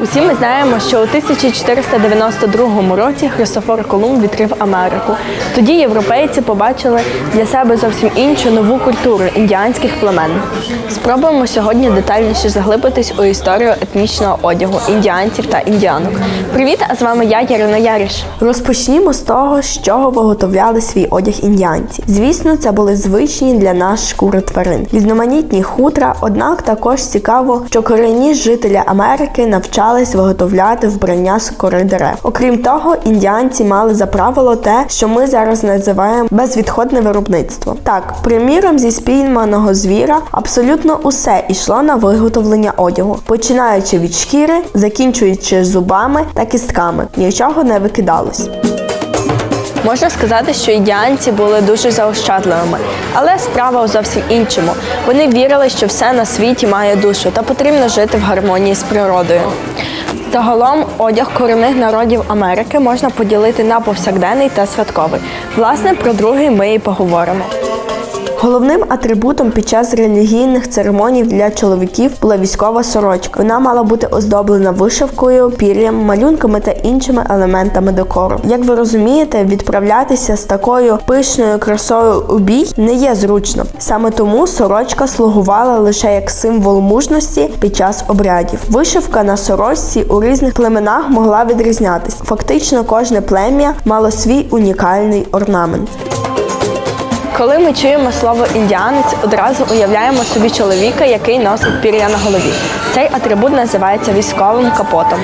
Усі ми знаємо, що у 1492 році Христофор Колумб відкрив Америку. Тоді європейці побачили для себе зовсім іншу нову культуру індіанських племен. Спробуємо сьогодні детальніше заглибитись у історію етнічного одягу індіанців та індіанок. Привіт, а з вами я, Ярина Яріш. Розпочнімо з того, з чого виготовляли свій одяг індіанці. Звісно, це були звичні для нас шкури тварин, різноманітні хутра. Однак також цікаво, що корінні жителі Америки навчались виготовляти вбрання з кори дерев. Окрім того, індіанці мали за правило те, що ми зараз називаємо безвідходне виробництво. Так, приміром, зі спійманого звіра абсолютно усе йшло на виготовлення одягу, починаючи від шкіри, закінчуючи зубами та кістками. Нічого не викидалось. Можна сказати, що індіанці були дуже заощадливими, але справа у зовсім іншому. Вони вірили, що все на світі має душу та потрібно жити в гармонії з природою. Загалом одяг корінних народів Америки можна поділити на повсякденний та святковий. Власне, про другий ми і поговоримо. Головним атрибутом під час релігійних церемоній для чоловіків була військова сорочка. Вона мала бути оздоблена вишивкою, пір'ям, малюнками та іншими елементами декору. Як ви розумієте, відправлятися з такою пишною красою у бій не є зручно. Саме тому сорочка слугувала лише як символ мужності під час обрядів. Вишивка на сорочці у різних племенах могла відрізнятись. Фактично, кожне плем'я мало свій унікальний орнамент. Коли ми чуємо слово індіанець, одразу уявляємо собі чоловіка, який носить пір'я на голові. Цей атрибут називається військовим капотом.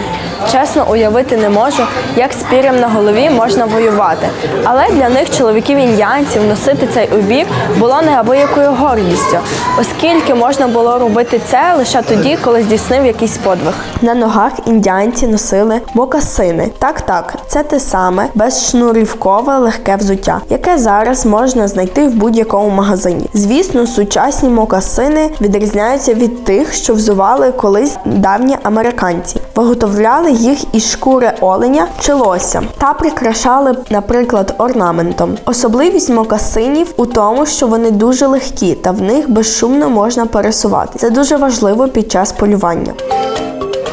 Чесно уявити не можу, як з пір'ям на голові можна воювати. Але для них чоловіків індіанців носити цей убір було неабиякою гордістю, оскільки можна було робити це лише тоді, коли здійснив якийсь подвиг. На ногах індіанці носили мокасини. Так, так, це те саме безшнурівкове легке взуття, яке зараз можна знайти в будь-якому магазині. Звісно, сучасні мокасини відрізняються від тих, що взували колись давні американці. Виготовляли їх із шкури оленя чи лося та прикрашали, наприклад, орнаментом. Особливість мокасинів у тому, що вони дуже легкі та в них безшумно можна пересувати. Це дуже важливо під час полювання.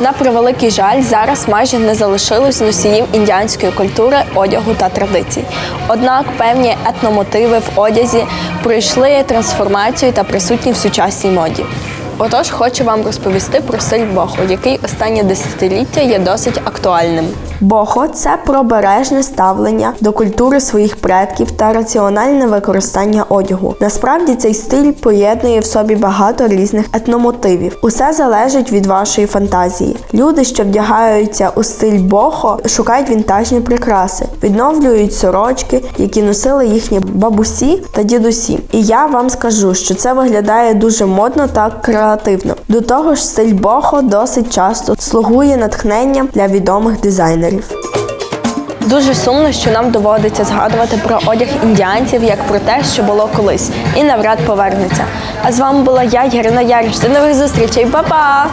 На превеликий жаль, зараз майже не залишилось носіїв індіанської культури, одягу та традицій. Однак певні етномотиви в одязі пройшли трансформацію та присутні в сучасній моді. Отож, хочу вам розповісти про стиль бохо, який останнє десятиліття є досить актуальним. Бохо це пробережне ставлення до культури своїх предків та раціональне використання одягу. Насправді цей стиль поєднує в собі багато різних етномотивів. Усе залежить від вашої фантазії. Люди, що вдягаються у стиль бохо, шукають вінтажні прикраси, відновлюють сорочки, які носили їхні бабусі та дідусі. І я вам скажу, що це виглядає дуже модно та креативно. До того ж, стиль бохо досить часто слугує натхненням для відомих дизайнерів. Дуже сумно, що нам доводиться згадувати про одяг індіанців як про те, що було колись, і навряд повернеться. А з вами була я, Ярина Яриш. До нових зустрічей, Па-па!